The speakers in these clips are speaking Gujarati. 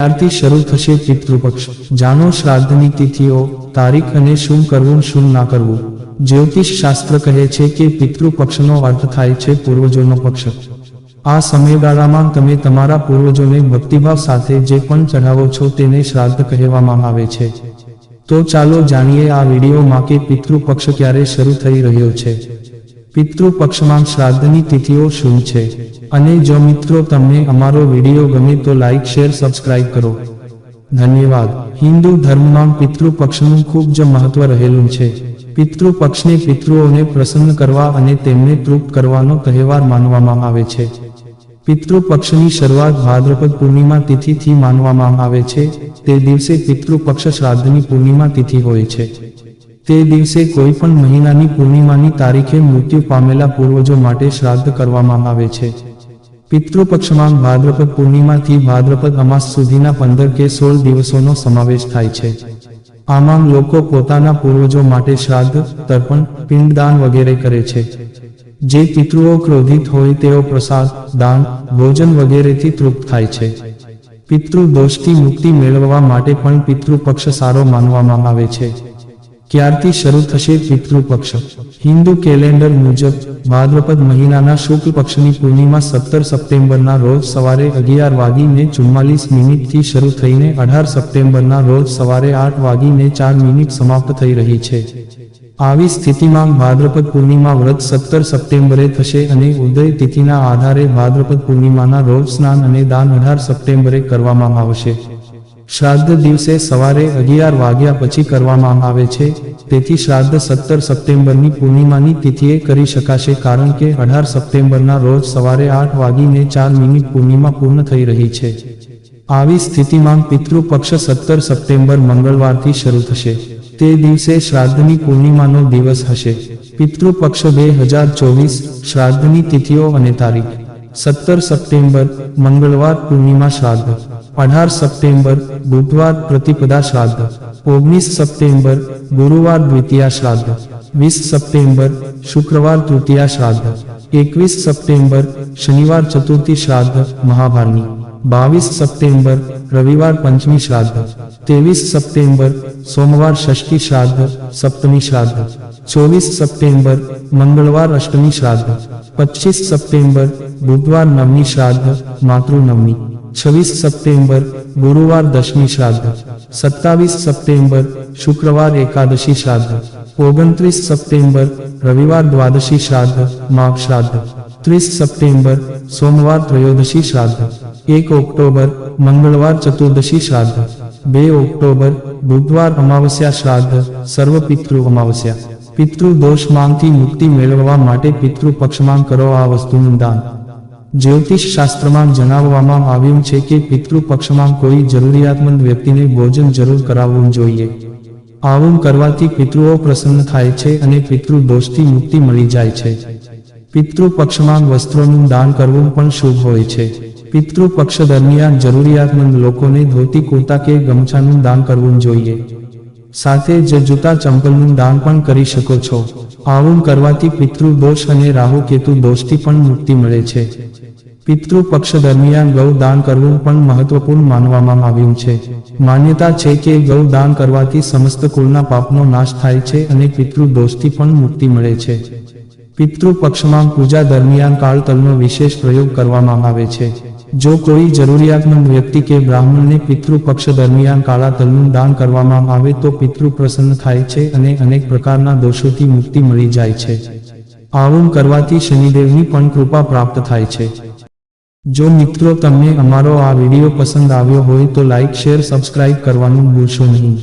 ત્યારથી શરૂ થશે પિતૃપક્ષ. જાણો શ્રાદ્ધની તિથિઓ, તારીખ અને શું કરવું, શું ના કરવું. જ્યોતિષ શાસ્ત્ર કહે છે કે પિતૃપક્ષનો અર્થ થાય છે પૂર્વજોનો પક્ષ. આ સમયગાળામાં તમે તમારા પૂર્વજોને ભક્તિભાવ સાથે જે પણ ચઢાવો છો તેને શ્રાદ્ધ કહેવામાં આવે છે. તો ચાલો જાણીએ આ વિડીયોમાં કે પિતૃપક્ષ ક્યારે શરૂ થઈ રહ્યો છે. પિતૃપક્ષમાં શ્રાદ્ધની તિથિઓ શું છે? અને જો મિત્રો તમને અમારો વીડિયો ગમે તો લાઇક શેર સબસ્ક્રાઇબ કરો. ધન્યવાદ. હિન્દુ ધર્મમાં પિતૃપક્ષનું ખૂબ જ મહત્વ રહેલું છે. પિતૃપક્ષને પિતૃઓને પ્રસન્ન કરવા અને તેમને તૃપ્ત કરવાનો તહેવાર માનવામાં આવે છે. પિતૃપક્ષની શરૂઆત ભાદ્રપદ પૂર્ણિમા તિથિથી માનવામાં આવે છે. તે દિવસે પિતૃપક્ષ શ્રાદ્ધની પૂર્ણિમા તિથિ હોય છે. તે દિવસે કોઈ પણ મહિનાની પૂર્ણિમાની તારીખે મૃત્યુ પામેલા પૂર્વજો માટે શ્રાદ્ધ કરવામાં આવે છે. પિતૃપક્ષમાં ભાદ્રપદ પૂર્ણિમાથી ભાદ્રપદ અમાસ સુધીના પંદર કે સોળ દિવસોનો સમાવેશ થાય છે. આમાં લોકો પોતાના પૂર્વજો માટે શ્રાદ્ધ, તર્પણ, પિંડદાન વગેરે કરે છે. જે પિતૃઓ ક્રોધિત હોય તેઓ પ્રસાદ, દાન, ભોજન વગેરેથી તૃપ્ત થાય છે. પિતૃ દોષથી મુક્તિ મેળવવા માટે પણ પિતૃપક્ષ સારો માનવામાં આવે છે. ક્યારથી શરૂ થશે પિતૃપક્ષ. હિન્દુ કેલેન્ડર મુજબ ભાદ્રપદ મહિનાના શુક્લ પક્ષની પૂર્ણિમા સત્તર સપ્ટેમ્બરના રોજ સવારે અગિયાર વાગીને ચુમ્માલીસ મિનિટથી શરૂ થઈને અઢાર સપ્ટેમ્બરના રોજ સવારે આઠ વાગીને ચાર મિનિટ સમાપ્ત થઈ રહી છે. આવી સ્થિતિમાં ભાદ્રપદ પૂર્ણિમા વ્રત સત્તર સપ્ટેમ્બરે થશે અને ઉદય તિથિના આધારે ભાદ્રપદ પૂર્ણિમાના રોજ સ્નાન અને દાન અઢાર સપ્ટેમ્બરે કરવામાં આવશે. શ્રાદ્ધ દિવસે સવારે અગિયાર વાગ્યા પછી કરવામાં આવે છે. તેથી શ્રાદ્ધ સત્તર સપ્ટેમ્બરની પૂર્ણિમાની તિથિએ કરી શકાશે કારણ કે અઢાર સપ્ટેમ્બરના રોજ સવારે આઠ વાગીને ચાર મિનિટ પૂર્ણિમા પૂર્ણ થઈ રહી છે. આવી સ્થિતિમાં પિતૃપક્ષ સત્તર સપ્ટેમ્બર મંગળવારથી શરૂ થશે. તે દિવસે શ્રાદ્ધની પૂર્ણિમાનો દિવસ હશે. પિતૃપક્ષ બે હજાર ચોવીસ શ્રાદ્ધની તિથિઓ અને તારીખ. સત્તર સપ્ટેમ્બર મંગળવાર પૂર્ણિમા શ્રાદ્ધ અઢાર સપ્ટેમ્બર બુધવાર પ્રતિપદા શ્રાદ્ધ ઓગણીસ સપ્ટેમ્બર ગુરુવાર દ્વિતીયા શ્રાદ્ધ વીસ સપ્ટેમ્બર શુક્રવાર તૃતીયા શ્રાદ્ધ એકવીસ સપ્ટેમ્બર શનિવાર ચતુર્થી શ્રાદ્ધ મહાભારની બાવીસ સપ્ટેમ્બર રવિવાર પંચમી શ્રાદ્ધ ત્રેવીસ સપ્ટેમ્બર સોમવાર ષષ્ઠી શ્રાદ્ધ સપ્તમી શ્રાદ્ધ ચોવીસ સપ્ટેમ્બર મંગળવાર અષ્ટમી શ્રાદ્ધ પચીસ સપ્ટેમ્બર બુધવાર નવમી શ્રાદ્ધ માતૃનવમી છવ્વીસ સપ્ટેમ્બર ગુરુવાર દશમી શ્રાદ્ધ સત્તાવીસ સપ્ટેમ્બર શુક્રવાર એકાદશી શ્રાદ્ધ ઓગણત્રીસ સપ્ટેમ્બર રવિવાર દ્વાદશી શ્રાદ્ધ માઘ શ્રાદ્ધ ત્રીસ સપ્ટેમ્બર સોમવાર ત્રયોદશી શ્રાદ્ધ એક ઓક્ટોબર મંગળવાર ચતુર્દશી શ્રાદ્ધ બે ઓક્ટોબર બુધવાર અમાવસ્યા શ્રાદ્ધ સર્વ પિતૃ અમાવસ્યા પિતૃ દોષમાંથી મુક્તિ મેળવવા માટે પિતૃ પક્ષમાં કરો આ વસ્તુનું દાન. જ્યોતિષ શાસ્ત્રમાં જણાવવામાં આવ્યું છે કે પિતૃ પક્ષમાં કોઈ જરૂરિયાતમંદ વ્યક્તિને ભોજન જરૂર કરાવવું જોઈએ. આવું કરવાથી પિતૃઓ પ્રસન્ન થાય છે અને પિતૃ દોષથી મુક્તિ મળી જાય છે. પિતૃ પક્ષમાં વસ્ત્રોનું દાન કરવું પણ શુભ હોય છે. પિતૃ પક્ષ દરમિયાન જરૂરિયાતમંદ લોકોને ધોતી કુર્તા કે ગમછાનું દાન કરવું જોઈએ. સાથે જ જૂતા ચંપલનું દાન પણ કરી શકો છો. આવું કરવાથી પિતૃ અને રાહુ કેતુ દોષથી પણ મુક્તિ મળે છે. પિતૃપક્ષ દરમિયાન ગૌ દાન કરવું પણ મહત્વપૂર્ણ માનવામાં આવ્યું છે. માન્યતા છે કે ગૌ દાન કરવાથી સમસ્ત કુળના પાપનો નાશ થાય છે અને પિતૃ દોષથી પણ મુક્તિ મળે છે. પિતૃ પક્ષમાં પૂજા દરમિયાન કાળતલનો વિશેષ પ્રયોગ કરવામાં આવે છે. જો કોઈ જરૂરિયાતમંદ વ્યક્તિ કે બ્રાહ્મણને પિતૃપક્ષ દરમિયાન કાળા તલનું દાન કરવામાં આવે તો પિતૃ પ્રસન્ન થાય છે અને અનેક પ્રકારના દોષોથી મુક્તિ મળી જાય છે. આવું કરવાથી શનિદેવની પણ કૃપા પ્રાપ્ત થાય છે. જો મિત્રો તમને અમારો આ વીડિયો પસંદ આવ્યો હોય તો લાઇક શેર, સબસ્ક્રાઇબ કરવાનું ભૂલશો નહીં.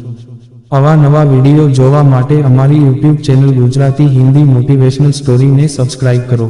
આવા નવા વીડિયો જોવા માટે અમારી YouTube channel Gujarati Hindi motivational સ્ટોરીને subscribe કરો.